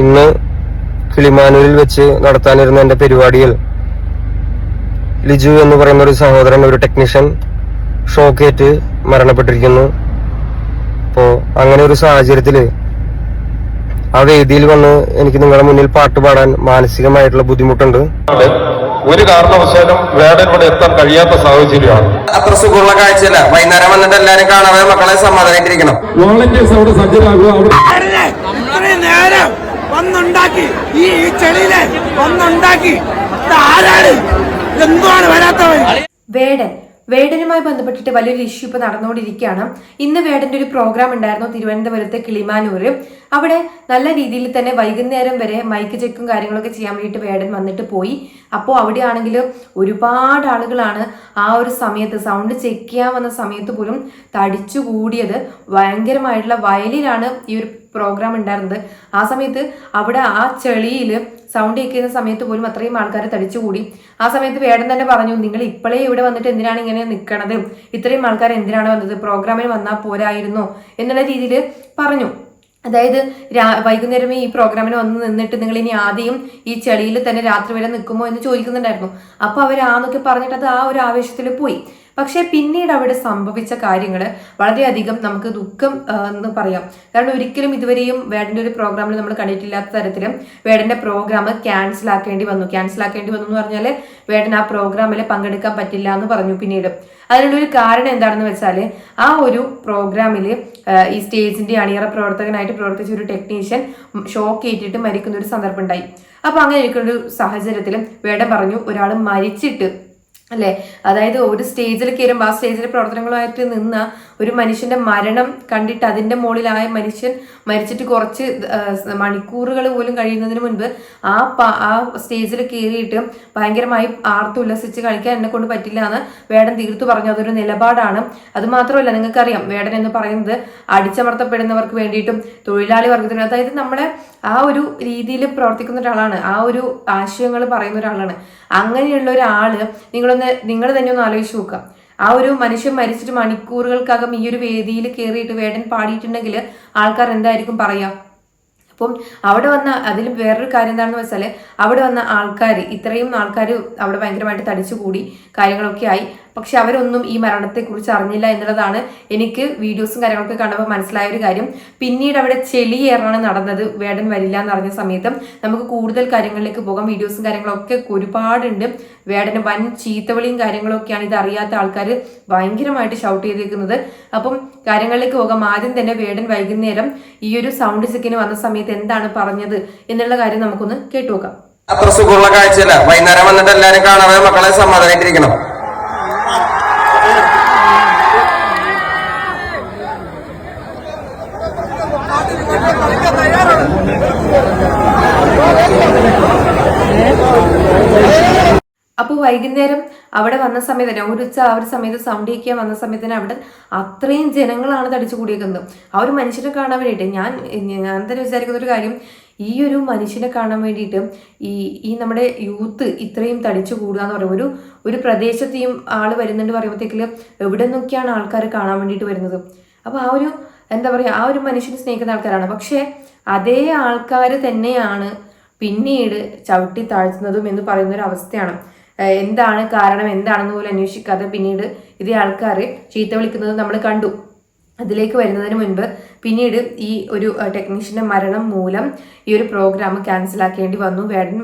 ഇന്ന് കിളിമാനൂരിൽ വെച്ച് നടത്താനിരുന്ന എന്റെ പരിപാടിയിൽ ലിജു എന്ന് പറയുന്ന ഒരു സഹോദരൻ ഒരു ടെക്നീഷ്യൻ ഷോക്കേറ്റ് മരണപ്പെട്ടിരിക്കുന്നു. അപ്പോൾ അങ്ങനെ ഒരു സാഹചര്യത്തിൽ ആ വേദിയിൽ വന്ന് എനിക്ക് നിങ്ങളുടെ മുന്നിൽ പാട്ട് പാടാൻ മാനസികമായിട്ടുള്ള ബുദ്ധിമുട്ടുണ്ട്. ഒരു കാരണവശാലും വേടൻ ഇവിടെ എത്താൻ കഴിയാത്ത സാഹചര്യമാണ്. അത്ര സുഖമുള്ള കാഴ്ചയല്ല. വൈകുന്നേരം വന്നിട്ട് എല്ലാരും കാണാതെ മക്കളെ സമാധാനായിട്ടിരിക്കണം വോളണ്ടിയേഴ്സ് അവിടെ സജ്ജരാകുക വന്നുണ്ടാക്കി. ഈ ഈ ചെളിയിലെ വന്നുണ്ടാക്കി. ആരാണ്? എന്തുവാണ് വരാത്തവൻ? വേടൻ. വേടനുമായി ബന്ധപ്പെട്ടിട്ട് വലിയൊരു ഇഷ്യൂ ഇപ്പൊ നടന്നുകൊണ്ടിരിക്കുകയാണ്. ഇന്ന് വേടന്റെ ഒരു പ്രോഗ്രാം ഉണ്ടായിരുന്നു തിരുവനന്തപുരത്തെ കിളിമാനൂർ അവിടെ നല്ല രീതിയിൽ തന്നെ വൈകുന്നേരം വരെ മൈക്ക് ചെക്കും കാര്യങ്ങളൊക്കെ ചെയ്യാൻ വേണ്ടിട്ട് വേടൻ വന്നിട്ട് പോയി. അപ്പോൾ അവിടെ ആണെങ്കിൽ ഒരുപാട് ആളുകളാണ് ആ ഒരു സമയത്ത് സൗണ്ട് ചെക്ക് ചെയ്യാൻ വന്ന സമയത്ത് പോലും തടിച്ചു കൂടിയത് ഭയങ്കരമായിട്ടുള്ള വയലിലാണ് ഈ ഒരു പ്രോഗ്രാം ഉണ്ടായിരുന്നത്. ആ സമയത്ത് അവിടെ ആ ചെളിയിൽ സൗണ്ട് കേൾക്കുന്ന സമയത്ത് പോലും അത്രയും ആൾക്കാർ തടിച്ചുകൂടി. ആ സമയത്ത് വേടൻ തന്നെ പറഞ്ഞു നിങ്ങൾ ഇപ്പോഴേ ഇവിടെ വന്നിട്ട് എന്തിനാണ് ഇങ്ങനെ നിൽക്കണത് ഇത്രയും ആൾക്കാർ എന്തിനാണ് വന്നത്? പ്രോഗ്രാമിൽ വന്നാൽ പോരായിരുന്നോ. എന്നുള്ള രീതിയിൽ പറഞ്ഞു. അതായത് രാ വൈകുന്നേരമേ ഈ പ്രോഗ്രാമിന് വന്ന് നിന്നിട്ട് നിങ്ങൾ ഇനി ആദ്യം ഈ ചെളിയിൽ തന്നെ രാത്രി വരെ നിൽക്കുമോ എന്ന് ചോദിക്കുന്നുണ്ടായിരുന്നു. അപ്പോൾ അവർ ആന്നൊക്കെ പറഞ്ഞിട്ട് അത് ആ ഒരു ആവേശത്തിൽ പോയി. പക്ഷേ പിന്നീട് അവിടെ സംഭവിച്ച കാര്യങ്ങൾ വളരെയധികം നമുക്ക് ദുഃഖം എന്ന് പറയാം. കാരണം ഒരിക്കലും ഇതുവരെയും വേടന്റെ ഒരു പ്രോഗ്രാമിൽ നമ്മൾ കണ്ടിട്ടില്ലാത്ത തരത്തിൽ വേടന്റെ പ്രോഗ്രാം ക്യാൻസൽ ആക്കേണ്ടി വന്നു. ക്യാൻസൽ ആക്കേണ്ടി വന്നു എന്ന് പറഞ്ഞാൽ വേടൻ ആ പ്രോഗ്രാമിൽ പങ്കെടുക്കാൻ പറ്റില്ല എന്ന് പറഞ്ഞു പിന്നീട്. അതിനുള്ള ഒരു കാരണം എന്താണെന്ന് വെച്ചാൽ ആ ഒരു പ്രോഗ്രാമിൽ ഈ സ്റ്റേജിന്റെ അണിയറ പ്രവർത്തകനായിട്ട് പ്രവർത്തിച്ച ഒരു ടെക്നീഷ്യൻ ഷോക്ക് ഏറ്റിട്ട് മരിക്കുന്ന ഒരു സന്ദർഭം ഉണ്ടായി. അപ്പൊ അങ്ങനെ ഇരിക്കുന്ന ഒരു സാഹചര്യത്തിൽ വേടൻ പറഞ്ഞു ഒരാൾ മരിച്ചിട്ട് അല്ലെ? അതായത് ഒരു സ്റ്റേജിൽ കയറുമ്പോൾ ആ സ്റ്റേജിലെ പ്രവർത്തനങ്ങളുമായിട്ട് നിന്ന ഒരു മനുഷ്യന്റെ മരണം കണ്ടിട്ട് അതിന്റെ മുകളിലായ മനുഷ്യൻ മരിച്ചിട്ട് കുറച്ച് മണിക്കൂറുകൾ പോലും കഴിയുന്നതിന് മുൻപ് ആ ആ സ്റ്റേജിൽ കയറിയിട്ട് ഭയങ്കരമായി ആർത്തുല്ലസിച്ച് കളിക്കാൻ എന്നെ കൊണ്ട് പറ്റില്ല എന്ന് വേടൻ തീർത്തു പറഞ്ഞു. അതൊരു നിലപാടാണ്. അത് മാത്രമല്ല നിങ്ങൾക്കറിയാം വേടൻ എന്ന് പറയുന്നത് അടിച്ചമർത്തപ്പെടുന്നവർക്ക് വേണ്ടിയിട്ടും തൊഴിലാളി വർഗത്തിന് അതായത് നമ്മുടെ ആ ഒരു രീതിയിൽ പ്രവർത്തിക്കുന്ന ഒരാളാണ്. ആ ഒരു ആശയങ്ങൾ പറയുന്ന ഒരാളാണ്. അങ്ങനെയുള്ള ഒരാൾ നിങ്ങളൊന്ന് നിങ്ങൾ തന്നെ ഒന്ന് ആലോചിച്ച് നോക്കുക. ആ ഒരു മനുഷ്യൻ മരിച്ചിട്ട് മണിക്കൂറുകൾക്കകം ഈ ഒരു വേദിയിൽ കയറിയിട്ട് വേടൻ പാടിയിട്ടുണ്ടെങ്കിൽ ആൾക്കാർ എന്തായിരിക്കും പറയാ? അപ്പം അവിടെ വന്ന അതിൽ വേറൊരു കാര്യം എന്താണെന്ന് വെച്ചാൽ അവിടെ വന്ന ആൾക്കാർ ഇത്രയും ആൾക്കാർ അവിടെ ഭയങ്കരമായിട്ട് തടിച്ചുകൂടി കാര്യങ്ങളൊക്കെ ആയി. പക്ഷെ അവരൊന്നും ഈ മരണത്തെ കുറിച്ച് അറിഞ്ഞില്ല എന്നുള്ളതാണ് എനിക്ക് വീഡിയോസും കാര്യങ്ങളൊക്കെ കാണുമ്പോൾ മനസ്സിലായ ഒരു കാര്യം. പിന്നീട് അവിടെ ചെളിയേറാണ് നടന്നത്. വേടൻ വരില്ല എന്ന് അറിഞ്ഞ സമയത്ത് നമുക്ക് കൂടുതൽ കാര്യങ്ങളിലേക്ക് പോകാം. വീഡിയോസും കാര്യങ്ങളൊക്കെ ഒരുപാടുണ്ട്. വേടന് വൻ ചീത്തവിളിയും കാര്യങ്ങളൊക്കെയാണ് ഇത് അറിയാത്ത ആൾക്കാർ ഭയങ്കരമായിട്ട് ഷൗട്ട് ചെയ്തേക്കുന്നത്. അപ്പം കാര്യങ്ങളിലേക്ക് പോകാം. ആദ്യം തന്നെ വേടൻ വൈകുന്നേരം ഈ ഒരു സൗണ്ട് ചെക്കിന് വന്ന സമയത്ത് എന്താണ് പറഞ്ഞത് എന്നുള്ള കാര്യം നമുക്കൊന്ന് കേട്ടു നോക്കാം. അത്ര സുഖമുള്ള കാഴ്ചയല്ല. വൈകുന്നേരം വന്നിട്ട് എല്ലാരും കാണാതെ മക്കളെ സമാധാനായിട്ടിരിക്കണം അപ്പോൾ വൈകുന്നേരം അവിടെ വന്ന സമയത്ത് തന്നെ ഒരു ഉച്ച ആ ഒരു സമയത്ത് സൗണ്ട് കേൾക്കാൻ വന്ന സമയത്ത് തന്നെ അവിടെ അത്രയും ജനങ്ങളാണ് തടിച്ചു കൂടിയേക്കുന്നത്. ആ ഒരു മനുഷ്യനെ കാണാൻ വേണ്ടിയിട്ട് ഞാൻ ഞാൻ തന്നെ വിചാരിക്കുന്ന ഒരു കാര്യം ഈ ഒരു മനുഷ്യനെ കാണാൻ വേണ്ടിയിട്ട് ഈ ഈ നമ്മുടെ യൂത്ത് ഇത്രയും തടിച്ചു കൂടുക എന്ന് പറയുമ്പോൾ ഒരു ഒരു പ്രദേശത്തെയും ആൾ വരുന്നുണ്ട് പറയുമ്പോഴത്തേക്കിൽ എവിടെ നിന്നൊക്കെയാണ് ആൾക്കാർ കാണാൻ വേണ്ടിയിട്ട് വരുന്നത്? അപ്പോൾ ആ ഒരു എന്താ പറയുക ആ ഒരു മനുഷ്യനെ സ്നേഹിക്കുന്ന ആൾക്കാരാണ്. പക്ഷേ അതേ ആൾക്കാർ തന്നെയാണ് പിന്നീട് ചവിട്ടി താഴ്ത്തുന്നതും എന്ന് പറയുന്ന ഒരു അവസ്ഥയാണ്. എന്താണ് കാരണം? എന്താണെന്ന് പോലും അന്വേഷിക്കാതെ പിന്നീട് ഇതേ ആൾക്കാർ ചീത്ത വിളിക്കുന്നത് നമ്മൾ കണ്ടു. അതിലേക്ക് വരുന്നതിന് മുൻപ് പിന്നീട് ഈ ഒരു ടെക്നീഷ്യന്റെ മരണം മൂലം ഈ ഒരു പ്രോഗ്രാം ക്യാൻസലാക്കേണ്ടി വന്നു. വേടൻ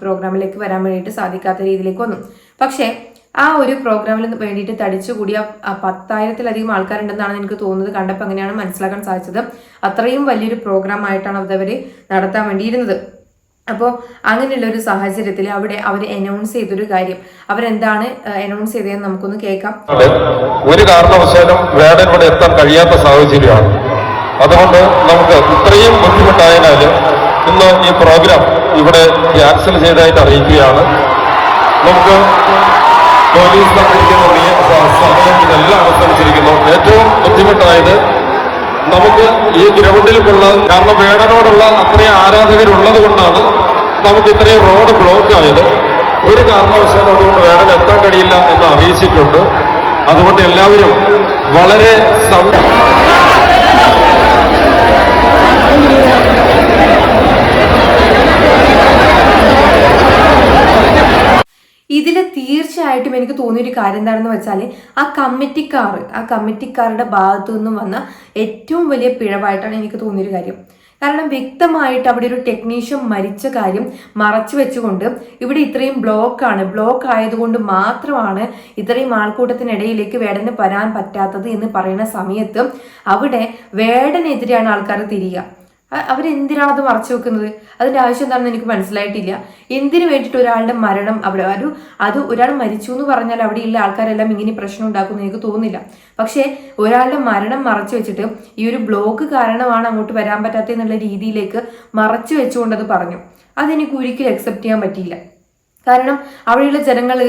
പ്രോഗ്രാമിലേക്ക് വരാൻ വേണ്ടിയിട്ട് സാധിക്കാത്ത രീതിയിലേക്ക് വന്നു. പക്ഷേ ആ ഒരു പ്രോഗ്രാമിൽ വേണ്ടിയിട്ട് തടിച്ചുകൂടിയ കൂടിയ പത്തായിരത്തിലധികം ആൾക്കാരുണ്ടെന്നാണ് എനിക്ക് തോന്നുന്നത്. കണ്ടപ്പോൾ അങ്ങനെയാണ് മനസ്സിലാക്കാൻ സാധിച്ചത്. അത്രയും വലിയൊരു പ്രോഗ്രാം ആയിട്ടാണ് അതവർ നടത്താൻ വേണ്ടിയിരുന്നത്. അപ്പോൾ അങ്ങനെയുള്ള ഒരു സാഹചര്യത്തിൽ അവിടെ അവർ അനൗൺസ് ചെയ്തൊരു കാര്യം. അവരെന്താണ് അനൗൺസ് ചെയ്തതെന്ന് നമുക്കൊന്ന് കേൾക്കാം. ഒരു കാരണവശാലും വേടൻ ഇവിടെ എത്താൻ കഴിയാത്ത സാഹചര്യമാണ്. അതുകൊണ്ട് നമുക്ക് ഇത്രയും ബുദ്ധിമുട്ടായതിനാൽ ഇന്ന് ഈ പ്രോഗ്രാം ഇവിടെ ക്യാൻസൽ ചെയ്തതായിട്ട് അറിയിക്കുകയാണ്. നമുക്ക് പോലീസ് തന്നിരിക്കുന്ന സമയം ഏറ്റവും ബുദ്ധിമുട്ടായത് നമുക്ക് ഈ ഗ്രൗണ്ടിൽ കൊള്ള. കാരണം വേടനോടുള്ള അത്രയും ആരാധകരുള്ളത് കൊണ്ടാണ് നമുക്ക് ഇത്രയും റോഡ് ബ്ലോക്ക് ആയത്. ഒരു കാരണവശാലും അതുകൊണ്ട് വേടൻ എത്താൻ കഴിയില്ല എന്ന് അറിയിച്ചിട്ടുണ്ട്. അതുകൊണ്ട് എല്ലാവരും വളരെ സം- കൂടുതലായിട്ടും എനിക്ക് തോന്നിയൊരു കാര്യം എന്താണെന്ന് വെച്ചാൽ ആ കമ്മിറ്റിക്കാർ ആ കമ്മിറ്റിക്കാരുടെ ഭാഗത്തു നിന്നും വന്ന ഏറ്റവും വലിയ പിഴവായിട്ടാണ് എനിക്ക് തോന്നിയൊരു കാര്യം. കാരണം വ്യക്തമായിട്ട് അവിടെ ഒരു ടെക്നീഷ്യൻ മരിച്ച കാര്യം മറച്ചു വെച്ചുകൊണ്ട് ഇവിടെ ഇത്രയും ബ്ലോക്കാണ് ബ്ലോക്ക് ആയതുകൊണ്ട് മാത്രമാണ് ഇത്രയും ആൾക്കൂട്ടത്തിനിടയിലേക്ക് വേടന് വരാൻ പറ്റാത്തത് എന്ന് പറയുന്ന സമയത്ത് അവിടെ വേടനെതിരെയാണ് ആൾക്കാർ തിരിയുക. അ- അവരെന്തിനാണ് അത് മറച്ചു വെക്കുന്നത്? അതിന്റെ ആവശ്യം എന്താണെന്ന് എനിക്ക് മനസ്സിലായിട്ടില്ല. എന്തിനു വേണ്ടിയിട്ട് ഒരാളുടെ മരണം അവിടെ ഒരു അത് ഒരാൾ മരിച്ചു എന്ന് പറഞ്ഞാൽ അവിടെയുള്ള ആൾക്കാരെല്ലാം ഇങ്ങനെ പ്രശ്നം ഉണ്ടാക്കുമെന്ന് എനിക്ക് തോന്നുന്നില്ല. പക്ഷേ ഒരാളുടെ മരണം മറച്ചു വെച്ചിട്ട് ഈ ഒരു ബ്ലോക്ക് കാരണമാണ് അങ്ങോട്ട് വരാൻ പറ്റാത്ത എന്നുള്ള രീതിയിലേക്ക് മറച്ചു വെച്ചുകൊണ്ട് അത് പറഞ്ഞു. അതെനിക്ക് ഒരിക്കലും അക്സെപ്റ്റ് ചെയ്യാൻ പറ്റിയില്ല. കാരണം അവിടെയുള്ള ജനങ്ങൾ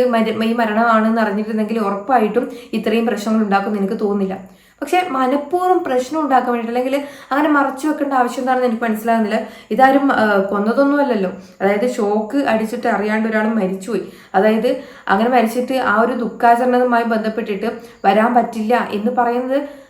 ഈ മരണമാണെന്ന് അറിഞ്ഞിട്ടുണ്ടെങ്കിൽ ഉറപ്പായിട്ടും ഇത്രയും പ്രശ്നങ്ങൾ ഉണ്ടാക്കുമെന്ന് എനിക്ക് തോന്നുന്നില്ല. പക്ഷെ മനഃപൂർവം പ്രശ്നം ഉണ്ടാക്കാൻ വേണ്ടിയിട്ട് അല്ലെങ്കിൽ അങ്ങനെ മറച്ചു വെക്കേണ്ട ആവശ്യം എന്താണെന്ന് എനിക്ക് മനസ്സിലാകുന്നില്ല. ഇതാരും കൊന്നതൊന്നുമല്ലല്ലോ. അതായത് ഷോക്ക് അടിച്ചിട്ട് അറിയാണ്ട് ഒരാൾ മരിച്ചുപോയി. അതായത് അങ്ങനെ മരിച്ചിട്ട് ആ ഒരു ദുഃഖാചരണവുമായി ബന്ധപ്പെട്ടിട്ട് വരാൻ പറ്റില്ല എന്ന് പറയുന്നത്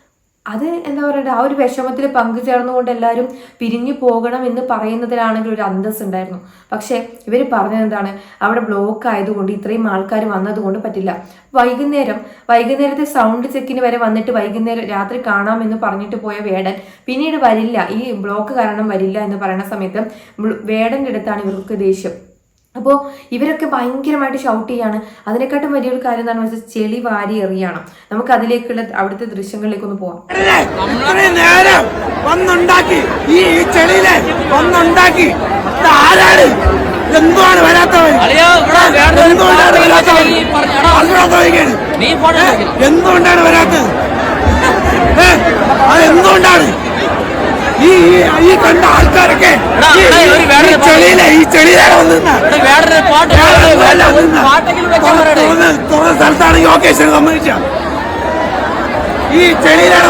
അത് എന്താ പറയുക ആ ഒരു വിഷമത്തിൽ പങ്കുചേർന്നുകൊണ്ട് എല്ലാവരും പിരിഞ്ഞു പോകണം എന്ന് പറയുന്നതിലാണെങ്കിൽ ഒരു അന്തസ് ഉണ്ടായിരുന്നു പക്ഷേ ഇവർ പറഞ്ഞത് എന്താണ്? അവിടെ ബ്ലോക്ക് ആയതുകൊണ്ട് ഇത്രയും ആൾക്കാർ വന്നതുകൊണ്ട് പറ്റില്ല. വൈകുന്നേരം വൈകുന്നേരത്തെ സൗണ്ട് ചെക്കിന് വരെ വന്നിട്ട് വൈകുന്നേരം രാത്രി കാണാമെന്ന് പറഞ്ഞിട്ട് പോയ വേടൻ പിന്നീട് വരില്ല. ഈ ബ്ലോക്ക് കാരണം വരില്ല എന്ന് പറയുന്ന സമയത്ത് വേടന്റെ അടുത്താണ് ഇവർക്ക് ദേഷ്യം. അപ്പോൾ ഇവരൊക്കെ ഭയങ്കരമായിട്ട് ഷൗട്ട് ചെയ്യാണ്. അതിനെക്കാട്ടും വലിയൊരു കാര്യം എന്താണെന്ന് വെച്ചാൽ ചെളി വാരി എറിയാണ്. നമുക്ക് അതിലേക്കുള്ള അവിടുത്തെ ദൃശ്യങ്ങളിലേക്ക് ഒന്ന് പോവാം ഇത്രയും നേരം വന്നുണ്ടാക്കി. ഈ ചെളിയിലെ ആരാണ്? വരാത്തവൻ? എന്തുകൊണ്ടാണ് വരാത്തവൻ. എന്തുകൊണ്ടാണ് വരാത്തത്? അത് എന്തുകൊണ്ടാണ്? ഈ ഈ- കണ്ട ആൾക്കാരൊക്കെ ഈ- ചെളിയിലാണ് തുറന്ന സ്ഥലത്താണ് യോഗേശ്വരൻ സമ്മതിച്ച ഈ ചെളിയിലാണ്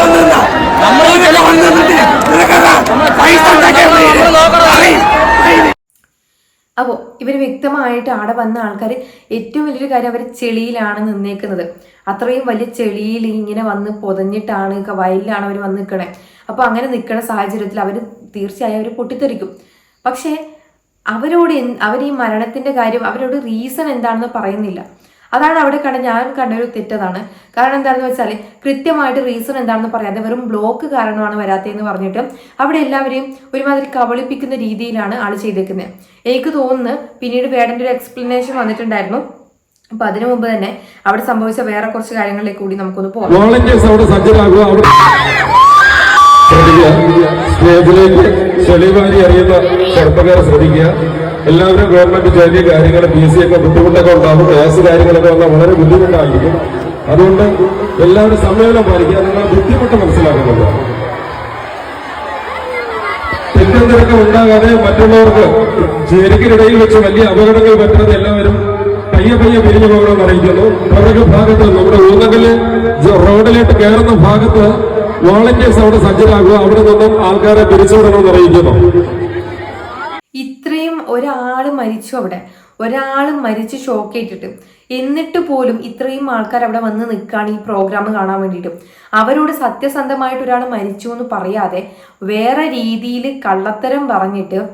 പറയ്. അപ്പോൾ ഇവർ വ്യക്തമായിട്ട് അവിടെ വന്ന ആൾക്കാർ ഏറ്റവും വലിയൊരു കാര്യം അവർ ചെളിയിലാണ് നിന്നേക്കുന്നത്. അത്രയും വലിയ ചെളിയിൽ ഇങ്ങനെ വന്ന് പൊതഞ്ഞിട്ടാണ് വയലിലാണ് അവർ വന്ന് നിൽക്കണേ അപ്പോൾ അങ്ങനെ നിൽക്കുന്ന സാഹചര്യത്തിൽ അവർ തീർച്ചയായും അവർ പൊട്ടിത്തെറിക്കും. പക്ഷേ അവരോട് അവർ ഈ മരണത്തിന്റെ കാര്യം അവരോട് റീസൺ എന്താണെന്ന് പറയുന്നില്ല. അതാണ് അവിടെ കണ്ട ഞാൻ കണ്ട ഒരു തെറ്റതാണ്. കാരണം എന്താണെന്ന് വെച്ചാൽ കൃത്യമായിട്ട് റീസൺ എന്താണെന്ന് പറയാതെ വെറും ബ്ലോക്ക് കാരണമാണ് വരാത്തതെന്ന് പറഞ്ഞിട്ട് അവിടെ എല്ലാവരെയും ഒരുമാതിരി കബളിപ്പിക്കുന്ന രീതിയിലാണ് ആൾ ചെയ്തേക്കുന്നത് എനിക്ക് തോന്നുന്നു പിന്നീട് വേടന്റെ ഒരു എക്സ്പ്ലനേഷൻ വന്നിട്ടുണ്ടായിരുന്നു. അപ്പൊ അതിനു മുമ്പ് തന്നെ അവിടെ സംഭവിച്ച വേറെ കുറച്ച് കാര്യങ്ങളിലേക്ക് കൂടി നമുക്കൊന്ന് പോകാം. സ്റ്റേജിലേക്ക് ചെളിവാരി അറിയുന്ന ചെറുപ്പക്കാരെ ശ്രദ്ധിക്കുക. എല്ലാവരും ഗവൺമെന്റ് ജോലി കാര്യങ്ങൾ പി സി ഒക്കെ ബുദ്ധിമുട്ടൊക്കെ ഉണ്ടാകും ക്ലാസ് കാര്യങ്ങളൊക്കെ വന്നാൽ വളരെ ബുദ്ധിമുട്ടായിരിക്കും. അതുകൊണ്ട് എല്ലാവരും സമ്മേളനം പാലിക്കുക. നിങ്ങൾ ബുദ്ധിമുട്ട് മനസ്സിലാക്കുന്നുണ്ട്? തെറ്റും തിരക്കും ഉണ്ടാകാതെ മറ്റുള്ളവർക്ക് ചേരിക്കിനിടയിൽ വെച്ച് വലിയ അപകടങ്ങൾ പറ്റുന്നത് എല്ലാവരും പയ്യെ പയ്യെ പിരിഞ്ഞു പോകണമെന്ന് അറിയിക്കുന്നു. അവരുടെ ഭാഗത്ത് നമ്മുടെ ഊന്നകൽ റോഡിലേക്ക് കയറുന്ന ഭാഗത്ത് വോളണ്ടിയേഴ്സ് അവിടെ സജ്ജരാകുക. അവിടെ നിന്നും ആൾക്കാരെ പിരിച്ചുവിടണമെന്ന് അറിയിക്കുന്നു. ഇത്രയും ഒരാൾ മരിച്ചു അവിടെ. ഒരാൾ മരിച്ച് ഷോക്കേറ്റിട്ട്. എന്നിട്ട് പോലും ഇത്രയും ആൾക്കാർ അവിടെ വന്ന് നിൽക്കുകയാണ് ഈ പ്രോഗ്രാം കാണാൻ വേണ്ടിയിട്ട്. അവരോട് സത്യസന്ധമായിട്ട് ഒരാൾ മരിച്ചു എന്ന് പറയാതെ വേറെ രീതിയിൽ കള്ളത്തരം പറഞ്ഞിട്ട്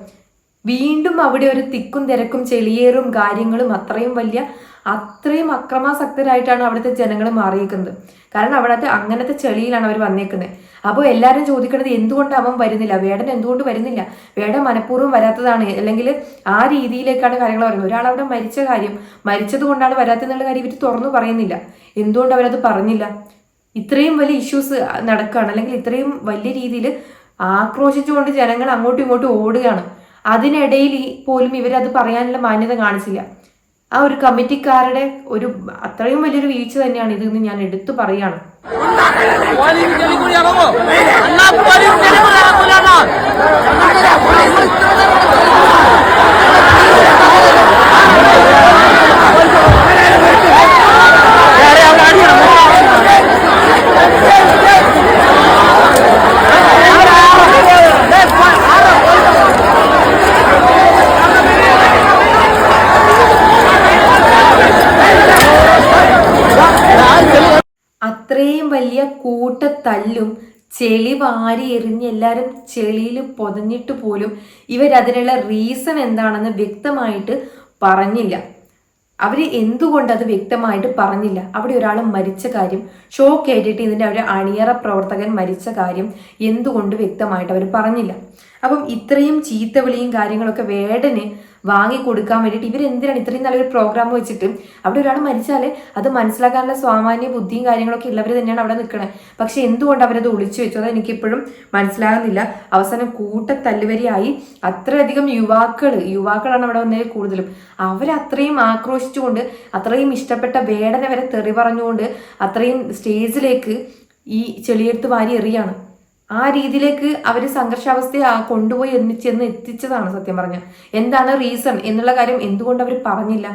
വീണ്ടും അവിടെ ഒരു തിക്കും തിരക്കും ചെളിയേറും കാര്യങ്ങളും അത്രയും വലിയ അത്രയും അക്രമാസക്തരായിട്ടാണ് അവിടുത്തെ ജനങ്ങൾ മാറിയിരിക്കുന്നത്. കാരണം അവിടത്തെ അങ്ങനത്തെ ചെളിയിലാണ് അവർ വന്നേക്കുന്നത്. അപ്പോൾ എല്ലാവരും ചോദിക്കുന്നത് എന്തുകൊണ്ട് അവൻ വരുന്നില്ല? വേടൻ എന്തുകൊണ്ട് വരുന്നില്ല? വേടൻ മനഃപൂർവം വരാത്തതാണ്. അല്ലെങ്കിൽ ആ രീതിയിലേക്കാണ് കാര്യങ്ങൾ പറയുന്നത്. ഒരാൾ അവിടെ മരിച്ച കാര്യം മരിച്ചത് കൊണ്ടാണ് വരാത്തതെന്നുള്ള കാര്യം ഇവർ തുറന്നു പറയുന്നില്ല. എന്തുകൊണ്ട് അവരത് പറഞ്ഞില്ല? ഇത്രയും വലിയ ഇഷ്യൂസ് നടക്കുകയാണ്. അല്ലെങ്കിൽ ഇത്രയും വലിയ രീതിയിൽ ആക്രോശിച്ചുകൊണ്ട് ജനങ്ങൾ അങ്ങോട്ടും ഇങ്ങോട്ടും ഓടുകയാണ്. അതിനിടയിൽ പോലും ഇവരത് പറയാനുള്ള മാന്യത കാണിച്ചില്ല. ആ ഒരു കമ്മിറ്റിക്കാരുടെ ഒരു അത്രയും വലിയൊരു വീഴ്ച തന്നെയാണ് ഇതെന്ന് ഞാൻ എടുത്തു പറയാണ് പോലീസ് ചെളിക്കുഴി ഇറങ്ങൂലണ്ണാ അത്രയും വലിയ കൂട്ടത്തല്ലും ചെളി വാരി എറിഞ്ഞ് എല്ലാവരും ചെളിയിൽ പൊതഞ്ഞിട്ട് പോലും ഇവരതിനുള്ള റീസൺ എന്താണെന്ന് വ്യക്തമായിട്ട് പറഞ്ഞില്ല. അവർ എന്തുകൊണ്ട് അത് വ്യക്തമായിട്ട് പറഞ്ഞില്ല? അവിടെ ഒരാൾ മരിച്ച കാര്യം ഷോ കേട്ടിട്ട് ഇതിന്റെ ഒരു അണിയറ പ്രവർത്തകൻ മരിച്ച കാര്യം എന്തുകൊണ്ട് വ്യക്തമായിട്ട് അവർ പറഞ്ഞില്ല? അപ്പം ഇത്രയും ചീത്തവിളിയും കാര്യങ്ങളൊക്കെ വേടന് വാങ്ങി കൊടുക്കാൻ വേണ്ടിയിട്ട് ഇവരെന്തിനാണ് ഇത്രയും നല്ലൊരു പ്രോഗ്രാം വെച്ചിട്ട്? അവിടെ ഒരാൾ മരിച്ചാൽ അത് മനസ്സിലാക്കാനുള്ള സ്വാമാന്യ ബുദ്ധിയും കാര്യങ്ങളൊക്കെ ഉള്ളവർ തന്നെയാണ് അവിടെ നിൽക്കണത് പക്ഷെ എന്തുകൊണ്ട് അവരത് ഒളിച്ചു വെച്ചു? അത് എനിക്കിപ്പോഴും മനസ്സിലാകുന്നില്ല. അവസാനം കൂട്ടത്തല്ലുവരിയായി അത്രയധികം യുവാക്കൾ യുവാക്കളാണ് അവിടെ വന്നതിൽ കൂടുതലും. അവരത്രയും ആക്രോശിച്ചുകൊണ്ട് അത്രയും ഇഷ്ടപ്പെട്ട വേടനെ വരെ തെറി പറഞ്ഞുകൊണ്ട് അത്രയും സ്റ്റേജിലേക്ക് ഈ ചെളിയെടുത്ത് വാരി എറിയാണ്. ആ രീതിയിലേക്ക് അവർ സംഘർഷാവസ്ഥയെ കൊണ്ടുപോയി ചെന്ന് എത്തിച്ചതാണ് സത്യം പറഞ്ഞ. എന്താണ് റീസൺ എന്നുള്ള കാര്യം എന്തുകൊണ്ട് അവർ പറഞ്ഞില്ല?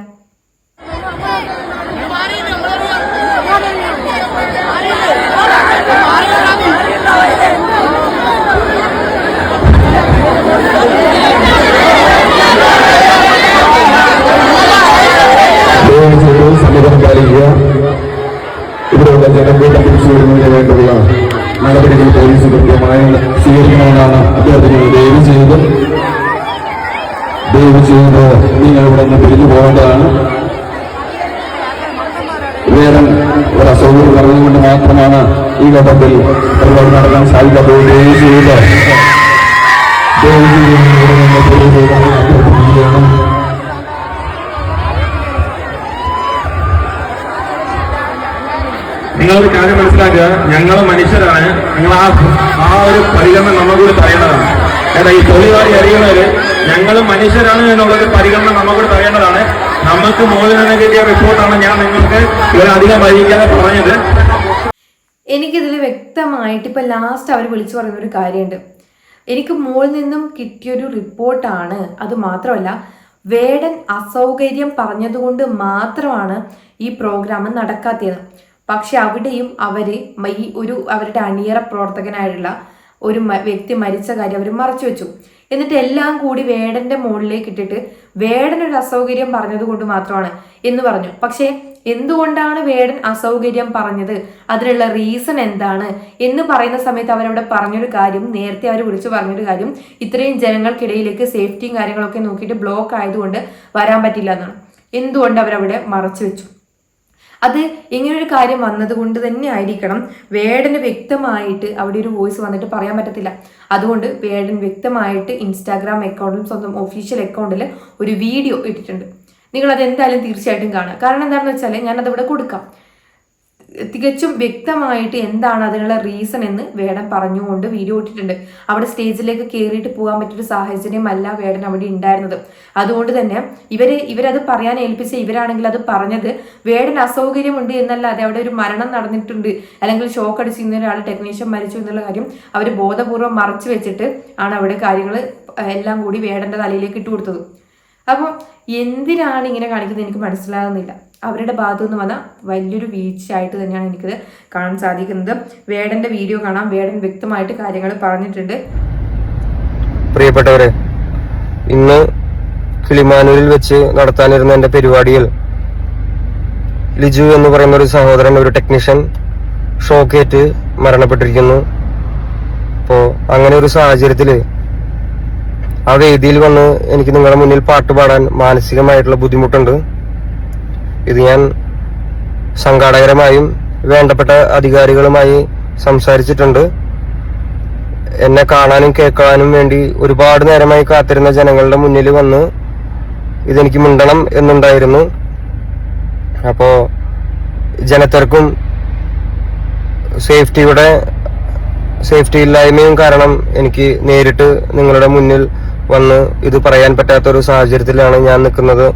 ചെയ്ത് നിങ്ങൾ ഇവിടെ നിന്ന് പിരിഞ്ഞു പോകേണ്ടതാണ്. വേദം ഒരു അസൗകര്യം പറഞ്ഞുകൊണ്ട് മാത്രമാണ് ഈ ഘട്ടത്തിൽ പരിപാടി നടത്താൻ സാധിക്കാത്തത് നിങ്ങളൊരു കാര്യം മനസ്സിലാക്കുക. ഞങ്ങൾ മനുഷ്യരാണ്. നിങ്ങൾ ആ ആ ഒരു പരിഗണന നമുക്കൂടി പറയേണ്ടതാണ് ഏതാ ഈ തൊഴിലാളി അറിയുന്നവര് ഞങ്ങൾ മനുഷ്യരാണ് എന്നുള്ളൊരു പരിഗണന നമുക്കൂടി പറയേണ്ടതാണ്. നമുക്ക് മോചനം കിട്ടിയ റിപ്പോർട്ടാണ് ഞാൻ നിങ്ങൾക്ക് ഇവരധികം വൈകിക്കാതെ പറഞ്ഞത്. എനിക്കിതിൽ വ്യക്തമായിട്ട് ഇപ്പം ലാസ്റ്റ് അവർ വിളിച്ചു പറയുന്ന ഒരു കാര്യമുണ്ട് എനിക്ക് മുകളിൽ നിന്നും കിട്ടിയൊരു റിപ്പോർട്ടാണ്. അത് മാത്രമല്ല വേടൻ അസൗകര്യം പറഞ്ഞതുകൊണ്ട് മാത്രമാണ് ഈ പ്രോഗ്രാം നടക്കാത്തത്. പക്ഷെ അവിടെയും അവർ ഈ ഒരു അവരുടെ അണിയറ പ്രവർത്തകനായിട്ടുള്ള ഒരു വ്യക്തി മരിച്ച കാര്യം അവർ മറച്ചു വെച്ചു. എന്നിട്ട് എല്ലാം കൂടി വേടന്റെ മുകളിലേക്ക് ഇട്ടിട്ട് വേടൻ ഒരു അസൗകര്യം പറഞ്ഞത് കൊണ്ട് മാത്രമാണ് എന്ന് പറഞ്ഞു. പക്ഷേ എന്തുകൊണ്ടാണ് വേടൻ അസൗകര്യം പറഞ്ഞത്? അതിനുള്ള റീസൺ എന്താണ്? എന്ന് പറയുന്ന സമയത്ത് അവരവിടെ പറഞ്ഞൊരു കാര്യം നേരത്തെ അവർ വിളിച്ചു പറഞ്ഞൊരു കാര്യം ഇത്രയും ജനങ്ങൾക്കിടയിലേക്ക് സേഫ്റ്റിയും കാര്യങ്ങളൊക്കെ നോക്കിയിട്ട് ബ്ലോക്ക് ആയതുകൊണ്ട് വരാൻ പറ്റില്ല എന്നാണ്. എന്തുകൊണ്ട് അവരവിടെ മറച്ചു വെച്ചു? അത് ഇങ്ങനൊരു കാര്യം വന്നതുകൊണ്ട് തന്നെ ആയിരിക്കണം. വേടന് വ്യക്തമായിട്ട് അവിടെ ഒരു വോയിസ് വന്നിട്ട് പറയാൻ പറ്റത്തില്ല. അതുകൊണ്ട് വേടൻ വ്യക്തമായിട്ട് ഇൻസ്റ്റാഗ്രാം അക്കൗണ്ടിലും സ്വന്തം ഒഫീഷ്യൽ അക്കൗണ്ടിൽ ഒരു വീഡിയോ ഇട്ടിട്ടുണ്ട്. നിങ്ങൾ അത് എന്തായാലും തീർച്ചയായിട്ടും കാണുക. കാരണം എന്താണെന്ന് വെച്ചാൽ ഞാനത് ഇവിടെ കൊടുക്കാം. തികച്ചും വ്യക്തമായിട്ട് എന്താണ് അതിനുള്ള റീസൺ എന്ന് വേടൻ പറഞ്ഞുകൊണ്ട് വീഡിയോ ഇട്ടിട്ടുണ്ട്. അവിടെ സ്റ്റേജിലേക്ക് കയറിയിട്ട് പോകാൻ പറ്റിയൊരു സാഹചര്യമല്ല വേടൻ അവിടെ ഉണ്ടായിരുന്നത്. അതുകൊണ്ട് തന്നെ ഇവർ ഇവരത് പറയാൻ ഏൽപ്പിച്ച ഇവരാണെങ്കിൽ അത് പറഞ്ഞത് വേടൻ അസൗകര്യമുണ്ട് എന്നല്ലാതെ അവിടെ ഒരു മരണം നടന്നിട്ടുണ്ട്. അല്ലെങ്കിൽ ഷോക്ക് അടിച്ച് ഇന്ന ഒരാൾ ടെക്നീഷ്യൻ മരിച്ചു എന്നുള്ള കാര്യം അവർ ബോധപൂർവം മറച്ചു വെച്ചിട്ട് ആണ് അവിടെ കാര്യങ്ങൾ എല്ലാം കൂടി വേടന്റെ തലയിലേക്ക് ഇട്ട് കൊടുത്തത്. അപ്പം എന്തിനാണ് ഇങ്ങനെ കാണിക്കുന്നത് എനിക്ക് മനസ്സിലാകുന്നില്ല. അവരുടെ ഭാഗത്തു നിന്ന് വന്ന വലിയൊരു വീഴ്ചയായിട്ട് തന്നെയാണ് എനിക്കത് കാണാൻ സാധിക്കുന്നത്. വേടന്റെ വീഡിയോ കാണാം. വേടൻ വ്യക്തമായിട്ട് കാര്യങ്ങൾ പറഞ്ഞിട്ടുണ്ട്. പ്രിയപ്പെട്ടവരെ ഇന്ന് കിളിമാനൂരിൽ വെച്ച് നടത്താനിരുന്ന എന്റെ പരിപാടിയിൽ ലിജു എന്ന് പറയുന്ന ഒരു സഹോദരൻ ഒരു ടെക്നീഷ്യൻ ഷോക്കേറ്റ് മരണപ്പെട്ടിരിക്കുന്നു. അപ്പോ അങ്ങനെ ഒരു സാഹചര്യത്തിൽ ആ വേദിയിൽ വന്ന് എനിക്ക് നിങ്ങളുടെ മുന്നിൽ പാട്ട് പാടാൻ മാനസികമായിട്ടുള്ള ബുദ്ധിമുട്ടുണ്ട്. ഇത് ഞാൻ സംഘാടകരുമായും വേണ്ടപ്പെട്ട അധികാരികളുമായി സംസാരിച്ചിട്ടുണ്ട്. എന്നെ കാണാനും കേൾക്കാനും വേണ്ടി ഒരുപാട് നേരമായി കാത്തിരുന്ന ജനങ്ങളുടെ മുന്നിൽ വന്ന് ഇതെനിക്ക് മിണ്ടണം എന്നുണ്ടായിരുന്നു. അപ്പോ ജനത്തിരക്കും സേഫ്റ്റിയുടെ സേഫ്റ്റി ഇല്ലായ്മയും കാരണം എനിക്ക് നേരിട്ട് നിങ്ങളുടെ മുന്നിൽ വന്ന് ഇത് പറയാൻ പറ്റാത്തൊരു സാഹചര്യത്തിലാണ് ഞാൻ നിൽക്കുന്നത്.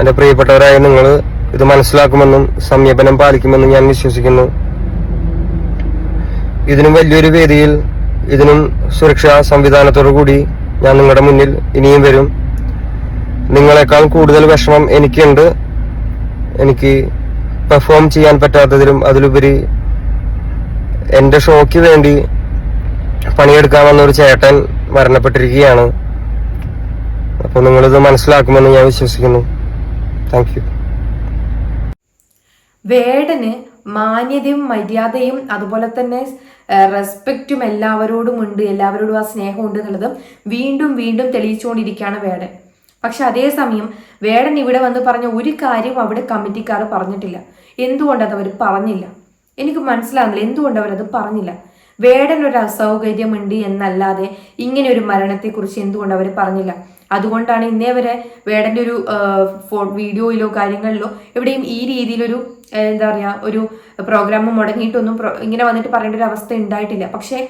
എന്റെ പ്രിയപ്പെട്ടവരായ നിങ്ങൾ ഇത് മനസ്സിലാക്കുമെന്നും സംയമനം പാലിക്കുമെന്നും ഞാൻ വിശ്വസിക്കുന്നു. ഇതിനും വലിയൊരു വേദിയിൽ ഇതിനും സുരക്ഷാ സംവിധാനത്തോടു കൂടി ഞാൻ നിങ്ങളുടെ മുന്നിൽ ഇനിയും വരും. നിങ്ങളെക്കാൾ കൂടുതൽ വിഷമം എനിക്കുണ്ട്. എനിക്ക് പെർഫോം ചെയ്യാൻ പറ്റാത്തതിലും അതിലുപരി എന്റെ ഷോയ്ക്ക് വേണ്ടി പണിയെടുക്കാൻ വന്ന ഒരു ചേട്ടൻ മരണപ്പെട്ടിരിക്കുകയാണ്. അപ്പോൾ നിങ്ങളിത് മനസ്സിലാക്കുമെന്ന് ഞാൻ വിശ്വസിക്കുന്നു. താങ്ക് യു വേടന് മാന്യതയും മര്യാദയും അതുപോലെ തന്നെ റെസ്പെക്റ്റും എല്ലാവരോടും ഉണ്ട് എല്ലാവരോടും ആ സ്നേഹം ഉണ്ട് എന്നുള്ളത് വീണ്ടും വീണ്ടും തെളിയിച്ചുകൊണ്ടിരിക്കുകയാണ് വേടൻ. പക്ഷെ അതേസമയം വേടൻ ഇവിടെ വന്ന് പറഞ്ഞ ഒരു കാര്യം അവിടെ കമ്മിറ്റിക്കാർ പറഞ്ഞിട്ടില്ല. എന്തുകൊണ്ടത് അവർ പറഞ്ഞില്ല? എനിക്ക് മനസ്സിലാകുന്നില്ല എന്തുകൊണ്ട് അവരത് പറഞ്ഞില്ല? വേടൻ ഒരു അസൗകര്യമുണ്ട് എന്നല്ലാതെ ഇങ്ങനെ ഒരു മരണത്തെക്കുറിച്ച് എന്തുകൊണ്ട് അവർ പറഞ്ഞില്ല? അതുകൊണ്ടാണ് ഇന്നേ വരെ വേടന്റെ ഒരു വീഡിയോയിലോ കാര്യങ്ങളിലോ എവിടെയും ഈ രീതിയിലൊരു എന്താ പറയുക ഒരു പ്രോഗ്രാം മുടങ്ങിയിട്ടൊന്നും ഇങ്ങനെ വന്നിട്ട് പറയേണ്ട ഒരു അവസ്ഥ ഉണ്ടായിട്ടില്ല. പക്ഷേ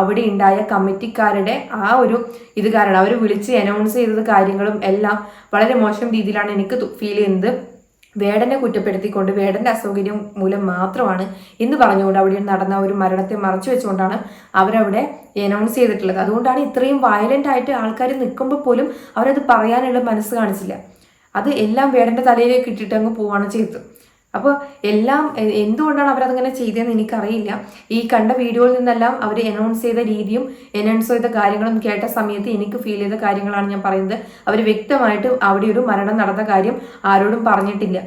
അവിടെ ഉണ്ടായ കമ്മിറ്റിക്കാരുടെ ആ ഒരു ഇത് കാരണം അവർ വിളിച്ച് അനൗൺസ് ചെയ്തത് കാര്യങ്ങളും എല്ലാം വളരെ മോശം രീതിയിലാണ് എനിക്ക് ഫീൽ ചെയ്യുന്നത്. വേടനെ കുറ്റപ്പെടുത്തിക്കൊണ്ട് വേടന്റെ അസൗകര്യം മൂലം മാത്രമാണ് എന്ന് പറഞ്ഞുകൊണ്ട് അവിടെ നടന്ന ഒരു മരണത്തെ മറച്ചു വെച്ചുകൊണ്ടാണ് അവരവിടെ അനൗൺസ് ചെയ്തിട്ടുള്ളത്. അതുകൊണ്ടാണ് ഇത്രയും വയലന്റ് ആയിട്ട് ആൾക്കാർ നിൽക്കുമ്പോൾ പോലും അവരത് പറയാനുള്ള മനസ്സ് കാണിച്ചില്ല. അത് എല്ലാം വേടന്റെ തലയിലേക്ക് ഇട്ടിട്ട് അങ്ങ് പോവാണ് ചെയ്തത്. അപ്പോൾ എല്ലാം എന്തുകൊണ്ടാണ് അവരതങ്ങനെ ചെയ്തതെന്ന് എനിക്കറിയില്ല. ഈ കണ്ട വീഡിയോയിൽ നിന്നെല്ലാം അവർ അനൗൺസ് ചെയ്ത രീതിയും അനൗൺസ് ചെയ്ത കാര്യങ്ങളും കേട്ട സമയത്ത് എനിക്ക് ഫീൽ ചെയ്ത കാര്യങ്ങളാണ് ഞാൻ പറയുന്നത്. അവർ വ്യക്തമായിട്ട് അവിടെ ഒരു മരണം നടന്ന കാര്യം ആരോടും പറഞ്ഞിട്ടില്ല.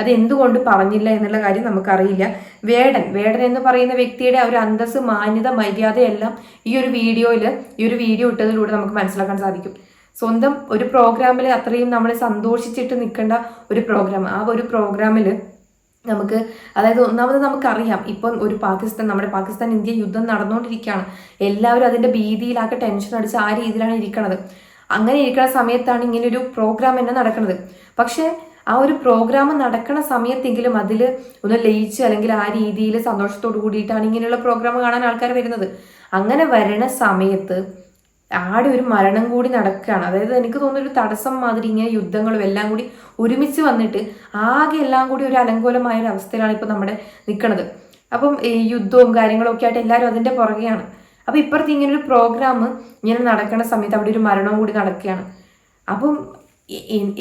അത് എന്തുകൊണ്ട് പറഞ്ഞില്ല എന്നുള്ള കാര്യം നമുക്കറിയില്ല. വേടൻ വേടൻ എന്ന് പറയുന്ന വ്യക്തിയുടെ ഒരു അന്തസ് മാന്യത മര്യാദയെല്ലാം ഈ ഒരു വീഡിയോയിൽ ഈ ഒരു വീഡിയോ ഇട്ടതിലൂടെ നമുക്ക് മനസ്സിലാക്കാൻ സാധിക്കും. സ്വന്തം ഒരു പ്രോഗ്രാമിൽ അത്രയും നമ്മൾ സന്തോഷിച്ചിട്ട് നിൽക്കേണ്ട ഒരു പ്രോഗ്രാം ആ ഒരു പ്രോഗ്രാമിൽ നമുക്ക് അതായത് ഒന്നാമത് നമുക്കറിയാം ഇപ്പം ഒരു പാകിസ്ഥാൻ നമ്മുടെ പാകിസ്ഥാൻ ഇന്ത്യ യുദ്ധം നടന്നുകൊണ്ടിരിക്കുകയാണ് എല്ലാവരും അതിന്റെ ഭീതിയിലാക്കി ടെൻഷൻ അടിച്ച് ആ രീതിയിലാണ് ഇരിക്കണത്. അങ്ങനെ ഇരിക്കുന്ന സമയത്താണ് ഇങ്ങനെയൊരു പ്രോഗ്രാം തന്നെ നടക്കുന്നത് പക്ഷേ ആ ഒരു പ്രോഗ്രാം നടക്കുന്ന സമയത്തെങ്കിലും അതിൽ ഒന്ന് ലയിച്ച് അല്ലെങ്കിൽ ആ രീതിയിൽ സന്തോഷത്തോടു കൂടിയിട്ടാണ് ഇങ്ങനെയുള്ള പ്രോഗ്രാം കാണാൻ ആൾക്കാർ വരുന്നത്. അങ്ങനെ വരണ സമയത്ത് ആടെ ഒരു മരണം കൂടി നടക്കുകയാണ്. അതായത് എനിക്ക് തോന്നുന്നു ഒരു തടസ്സം മാതിരി ഇങ്ങനെ യുദ്ധങ്ങളും എല്ലാം കൂടി ഒരുമിച്ച് വന്നിട്ട് ആകെ എല്ലാം കൂടി ഒരു അലങ്കോലമായ ഒരു അവസ്ഥയിലാണ് ഇപ്പോൾ നമ്മുടെ നിൽക്കുന്നത് അപ്പം ഈ യുദ്ധവും കാര്യങ്ങളും ഒക്കെ ആയിട്ട് എല്ലാവരും അതിന്റെ പുറകെയാണ്. അപ്പം ഇപ്പുറത്ത് ഇങ്ങനെ ഒരു പ്രോഗ്രാം ഇങ്ങനെ നടക്കുന്ന സമയത്ത് അവിടെ ഒരു മരണവും കൂടി നടക്കുകയാണ്. അപ്പം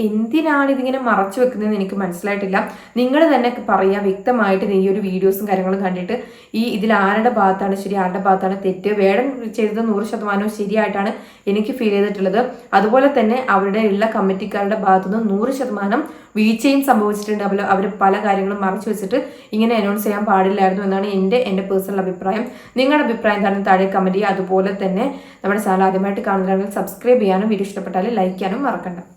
എന്തിനാണ് ഇതിങ്ങനെ മറച്ചു വെക്കുന്നതെന്ന് എനിക്ക് മനസ്സിലായിട്ടില്ല. നിങ്ങൾ തന്നെ പറയാം വ്യക്തമായിട്ട് ഈ ഒരു വീഡിയോസും കാര്യങ്ങളും കണ്ടിട്ട് ഈ ഇതിൽ ആരുടെ ഭാഗത്താണ് ശരി ആരുടെ ഭാഗത്താണ് തെറ്റ്? വേടൻ ചെയ്തത് നൂറ് ശതമാനവും ശരിയായിട്ടാണ് എനിക്ക് ഫീൽ ചെയ്തിട്ടുള്ളത്. അതുപോലെ തന്നെ അവരുടെ ഉള്ള കമ്മിറ്റിക്കാരുടെ ഭാഗത്തുനിന്ന് നൂറ് ശതമാനം വീഴ്ചയും സംഭവിച്ചിട്ടുണ്ട്. അവർ അവർ പല കാര്യങ്ങളും മറച്ചു വെച്ചിട്ട് ഇങ്ങനെ അനൗൺസ് ചെയ്യാൻ പാടില്ലായിരുന്നു എന്നാണ് എന്റെ എന്റെ പേഴ്സണൽ അഭിപ്രായം. നിങ്ങളുടെ അഭിപ്രായം എന്താണ് താഴെ കമന്റ് ചെയ്യുക. അതുപോലെ തന്നെ നമ്മുടെ ചാനൽ ആദ്യമായിട്ട് കാണുന്നതാണെങ്കിൽ സബ്സ്ക്രൈബ് ചെയ്യാനും വീഡിയോ ഇഷ്ടപ്പെട്ടാൽ ലൈക്ക് ചെയ്യാനും മറക്കണ്ട.